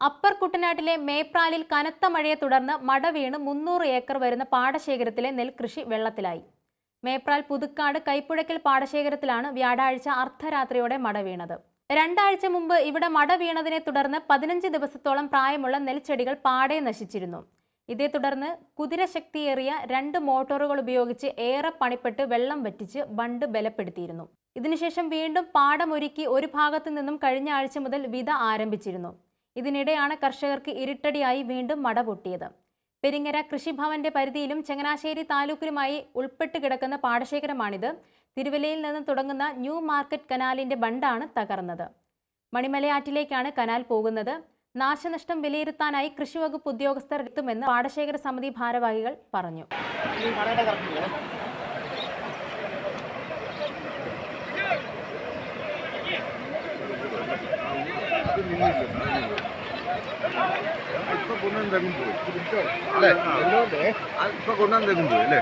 Upper കുട്ടനാട്ടിലെ മേപ്രാലിൽ കനത്ത മഴയെ തുടർന്ന് മട വീണ് മുന്നൂറ് ഏക്കർ വരുന്ന പാടശേഖരത്തിലെ നെൽകൃഷി വെള്ളത്തിലായി. മേപ്രാൽ പുതുക്കാട് കൈപ്പുഴയ്ക്കൽ പാടശേഖരത്തിലാണ് വ്യാഴാഴ്ച അർദ്ധരാത്രിയോടെ മട വീണത്. രണ്ടാഴ്ച മുമ്പ് ഇവിടെ മട വീണതിനെ തുടർന്ന് പതിനഞ്ച് ദിവസത്തോളം പ്രായമുള്ള നെൽച്ചെടികൾ പാടെ നശിച്ചിരുന്നു. ഇതേ തുടർന്ന് കുതിരശക്തിയേറിയ രണ്ട് മോട്ടോറുകൾ ഉപയോഗിച്ച് ഏറെ പണിപ്പെട്ട് വെള്ളം വറ്റിച്ച് ബണ്ട് ബലപ്പെടുത്തിയിരുന്നു. ഇതിനുശേഷം വീണ്ടും പാടമൊരുക്കി ഒരു ഭാഗത്തു നിന്നും കഴിഞ്ഞ ആഴ്ച മുതൽ വിത ആരംഭിച്ചിരുന്നു. ഇതിനിടെയാണ് കർഷകർക്ക് ഇരുട്ടടിയായി വീണ്ടും മട പൊട്ടിയത് പെരിങ്ങര കൃഷിഭവന്റെ പരിധിയിലും ചങ്ങനാശ്ശേരി താലൂക്കിലുമായി ഉൾപ്പെട്ട് കിടക്കുന്ന പാടശേഖരമാണിത്. തിരുവല്ലയിൽ നിന്ന് തുടങ്ങുന്ന ന്യൂ മാർക്കറ്റ് കനാലിന്റെ ബണ്ടാണ് തകർന്നത്. മണിമലയാറ്റിലേക്കാണ് കനാൽ പോകുന്നത്. നാശനഷ്ടം വിലയിരുത്താനായി കൃഷിവകുപ്പ് ഉദ്യോഗസ്ഥർ എത്തുമെന്ന് പാടശേഖര സമിതി ഭാരവാഹികൾ പറഞ്ഞു. ഇപ്പൊ കൊണ്ടുവന്ന് തെങ്ങും പോയി അല്ലേ? ഇപ്പൊ കൊണ്ടുവന്ന് തെങ്ങും പോയി. അല്ലേ